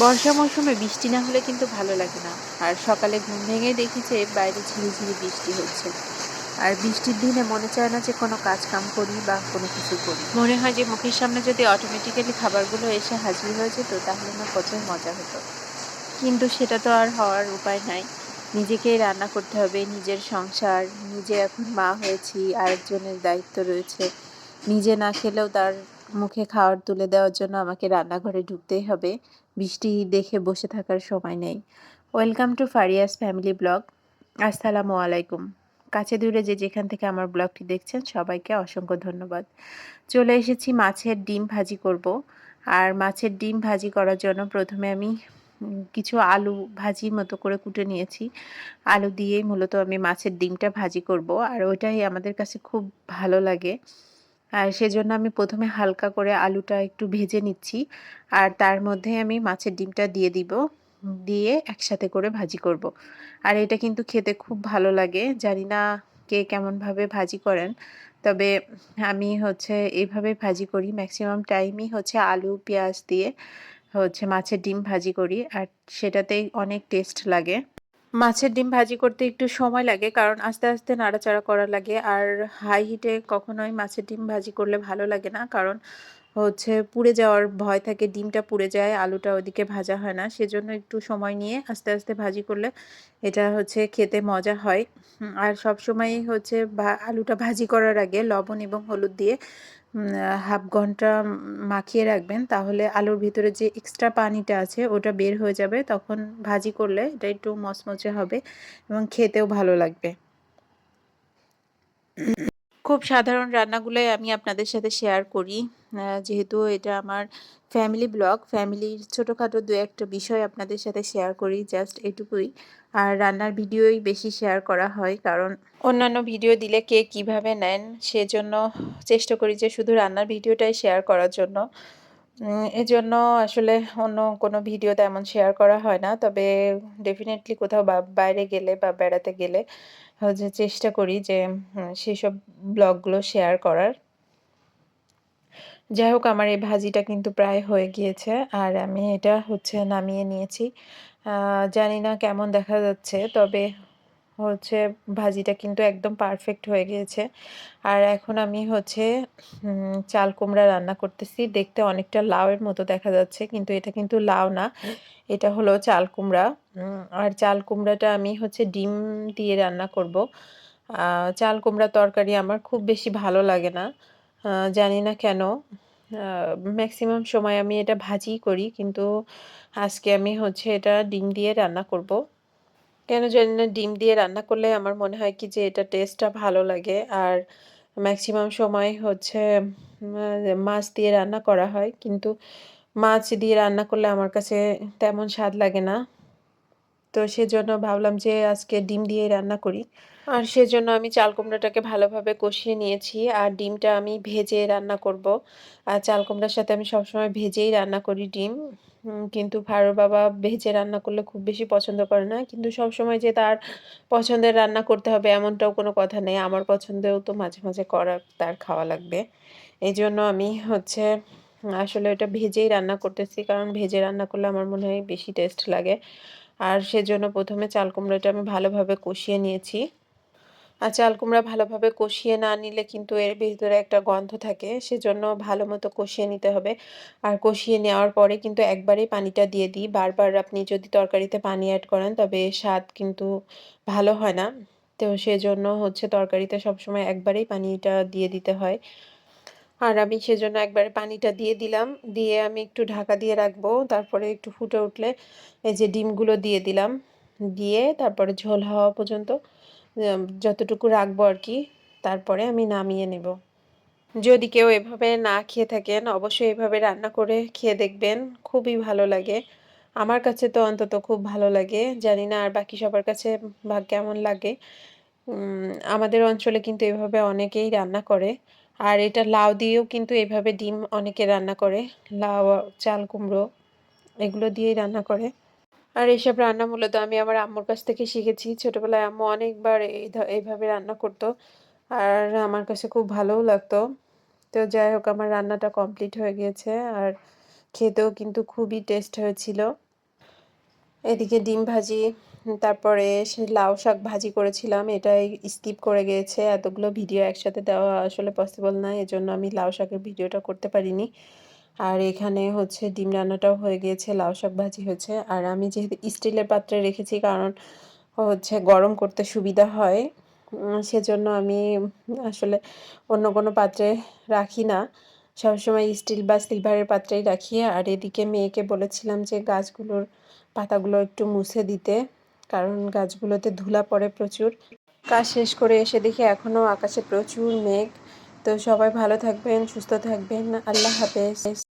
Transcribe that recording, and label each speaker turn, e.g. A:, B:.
A: বর্ষা মৌসুমে বৃষ্টি না হলে কিন্তু ভালো লাগে না। আর সকালে ঘুম ভেঙে দেখি যে বাইরে ঝিরিঝিরি বৃষ্টি হচ্ছে। আর বৃষ্টির দিনে মনে চায় না যে কোনো কাজ কাম করি বা কোনো কিছু করি। মনে হয় যে মুখের সামনে যদি অটোমেটিক্যালি খাবারগুলো এসে হাজির হয়ে যেত, তাহলে না কত মজা হতো। কিন্তু সেটা তো আর হওয়ার উপায় নাই। নিজেকেই রান্না করতে হবে, নিজের সংসার, নিজে এখন মা হয়েছি, আরেকজনের দায়িত্ব রয়েছে। নিজে না খেলেও তার মুখে খাওয়ার তুলে দেওয়ার জন্য আমাকে রান্নাঘরে ঢুকতেই হবে। বৃষ্টি দেখে বসে থাকার সময় নেই। Welcome to Faria's family blog. আসসালামু আলাইকুম। কাছে দূরে যে যেখান থেকে আমার ব্লগটি দেখছেন, সবাইকে অসংখ্য ধন্যবাদ। চলে এসেছি মাছের ডিম ভাজি করব। আর মাছের ডিম ভাজি করার জন্য প্রথমে আমি কিছু আলু ভাজির মতো করে কুটে নিয়েছি। আলু দিয়েই মূলত আমি মাছের ডিমটা ভাজি করব। আর ওইটাই আমাদের কাছে খুব ভালো লাগে। সেজন্য আমি প্রথমে হালকা করে আলুটা একটু ভেজে নিচ্ছি। আর তার মধ্যে আমি মাছের ডিমটা দিয়ে দিব। দিয়ে একসাথে করে ভাজি করব। আর এটা কিন্তু খেতে খুব ভালো লাগে। জানি না কে কেমনভাবে ভাজি করেন। তবে আমি হচ্ছে এইভাবে ভাজি করি। ম্যাক্সিমাম টাইমই হচ্ছে আলু, পেঁয়াজ দিয়ে হচ্ছে মাছের ডিম ভাজি করি। আর সেটাতেই অনেক টেস্ট লাগে। মাছের ডিম ভাজি করতে একটু সময় লাগে, কারণ আস্তে আস্তে নাড়াচাড়া করা লাগে। আর হাই হিটে কখনোই মাছের ডিম ভাজি করলে ভালো লাগে না, কারণ হচ্ছে পুড়ে যাওয়ার ভয় থাকে, ডিমটা পুড়ে যায়, আলুটা ওদিকে ভাজা হয় না। সেজন্য একটু সময় নিয়ে আস্তে আস্তে ভাজি করলে এটা হচ্ছে খেতে মজা হয়। আর সব সময়ই হচ্ছে আলুটা ভাজি করার আগে লবণ এবং হলুদ দিয়ে হাফ ঘণ্টা মাখিয়ে রাখবেন। তাহলে আলুর ভিতরে যে এক্সট্রা পানিটা আছে, ওটা বের হয়ে যাবে। তখন ভাজি করলে এটা একটু মচমচে হবে এবং খেতেও ভালো লাগবে। খুব সাধারণ রান্নাগুলোই আমি আপনাদের সাথে শেয়ার করি। যেহেতু এটা আমার ফ্যামিলি ব্লগ ফ্যামিলির ছোটোখাটো দু একটা বিষয় আপনাদের সাথে শেয়ার করি জাস্ট এটুকুই। আর রান্নার ভিডিওই বেশি শেয়ার করা হয়, কারণ অন্যান্য ভিডিও দিলে কে কীভাবে নেন, সেজন্য চেষ্টা করি যে শুধু রান্নার ভিডিওটাই শেয়ার করার জন্য। এজন্য আসলে অন্য কোনো ভিডিও তেমন শেয়ার করা হয় না। তবে ডেফিনেটলি কোথাও বাইরে গেলে বা বেড়াতে গেলে হচ্ছে চেষ্টা করি যে সেসব ব্লগগুলো শেয়ার করার। যাই হোক, আমার এই ভাজিটা কিন্তু প্রায় হয়ে গিয়েছে আর আমি এটা হচ্ছে নামিয়ে নিয়েছি। জানি না কেমন দেখা যাচ্ছে, তবে হচ্ছে ভাজিটা কিন্তু একদম পারফেক্ট হয়ে গিয়েছে। আর এখন আমি হচ্ছে চাল কুমড়া রান্না করতেছি। দেখতে অনেকটা লাউয়ের মতো দেখা যাচ্ছে, কিন্তু এটা কিন্তু লাউ না। এটা হলো চাল কুমড়া। আর চাল কুমড়াটা আমি হচ্ছে ডিম দিয়ে রান্না করব। চাল কুমড়া তরকারি আমার খুব বেশি ভালো লাগে না। জানি না কেন। ম্যাক্সিমাম সময় আমি এটা ভাজিই করি, কিন্তু আজকে আমি হচ্ছে এটা ডিম দিয়ে রান্না করব। কেন জানি না ডিম দিয়ে রান্না করলে আমার মনে হয় কি যে এটা টেস্টটা ভালো লাগে। আর ম্যাক্সিমাম সময় হচ্ছে মাছ দিয়ে রান্না করা হয়। কিন্তু মাছ দিয়ে রান্না করলে আমার কাছে তেমন স্বাদ লাগে না। তো সেজন্য ভাবলাম যে আজকে ডিম দিয়ে রান্না করি। আর সেজন্য আমি চাল কুমড়াটাকে ভালোভাবে কষিয়ে নিয়েছি। আর ডিমটা আমি ভেজে রান্না করব। আর চাল কুমড়ার সাথে আমি সবসময় ভেজেই রান্না করি ডিম। কিন্তু ভারত বাবা ভেজে রান্না করলে খুব বেশি পছন্দ করে না। কিন্তু সব সময় যে তার পছন্দের রান্না করতে হবে এমনটাও কোনো কথা নেই। আমার পছন্দেও তো মাঝে মাঝে করা, তার খাওয়া লাগবে। এই জন্য আমি হচ্ছে, আসলে এটা ভেজেই রান্না করতেছি। কারণ ভেজে রান্না করলে আমার মনে হয় বেশি টেস্ট লাগে। আর সেজন্য প্রথমে চাল কুমড়োটা আমি ভালোভাবে কষিয়ে নিয়েছি। চাল কুমড়া ভালোভাবে কষিয়ে না নিলে কিন্তু এর ভিতরে একটা গন্ধ থাকে, সেজন্য ভালো মতো কষিয়ে নিতে হবে। আর কষিয়ে নেওয়ার পরে কিন্তু একবারেই পানিটা দিয়ে দিই। বারবার আপনি যদি তরকারিতে পানি অ্যাড করেন, তবে স্বাদ কিন্তু ভালো হয় না। তো সেজন্য হচ্ছে তরকারিতে সবসময় একবারেই পানিটা দিয়ে দিতে হয়। আর আমি সেজন্য একবারে পানিটা দিয়ে দিলাম। দিয়ে আমি একটু ঢাকা দিয়ে রাখব। তারপরে একটু ফুটে উঠলে এই যে ডিমগুলো দিয়ে দিলাম। দিয়ে তারপরে ঝোল হওয়া পর্যন্ত যতটুকু রাখব আর কি, তারপরে আমি নামিয়ে নেব। যদি কেউ এভাবে না খেয়ে থাকেন, অবশ্যই এভাবে রান্না করে খেয়ে দেখবেন, খুবই ভালো লাগে। আমার কাছে তো অন্তত খুব ভালো লাগে, জানি না আর বাকি সবার কাছে বা কেমন লাগে। আমাদের অঞ্চলে কিন্তু এভাবে অনেকেই রান্না করে, আর এটা লাউ দিয়েও কিন্তু এভাবে ডিম অনেকে রান্না করে, লাউ, চাল, কুমড়ো, এগুলো দিয়েই রান্না করে। আর এইসব রান্না মূলত আমি আমার আম্মুর কাছ থেকে শিখেছি। ছোটবেলায় আম্মু অনেকবার এইভাবে রান্না করতো আর আমার কাছে খুব ভালোও লাগতো। তো যাই হোক, আমার রান্নাটা কমপ্লিট হয়ে গিয়েছে আর খেতেও কিন্তু খুবই টেস্ট হয়েছিল। এদিকে ডিম ভাজি, তারপরে সে লাউ শাক ভাজি করেছিলাম, এটাই স্কিপ করে গিয়েছে। এতগুলো ভিডিও একসাথে দেওয়া আসলে পসিবল না, এজন্য আমি লাউ শাকের ভিডিওটা করতে পারিনি। আর এখানে হচ্ছে ডিম রান্নাটাও হয়ে গিয়েছে, লাউ শাক ভাজি হয়েছে। আর আমি যেহেতু স্টিলের পাত্রে রেখেছি, কারণ হচ্ছে গরম করতে সুবিধা হয় সেজন্য আমি আসলে অন্য কোনো পাত্রে রাখি না। সবসময় স্টিল বা সিলভারের পাত্রেই রাখি। আর এদিকে মেয়েকে বলেছিলাম যে গাছগুলোর পাতাগুলো একটু মুছে দিতে, কারণ গাছগুলোতে ধুলা পড়ে প্রচুর। কাজ শেষ করে এসে দেখি এখনও আকাশে প্রচুর মেঘ। তো সবাই ভালো থাকবেন, সুস্থ থাকবেন। আল্লাহ হাফেজ।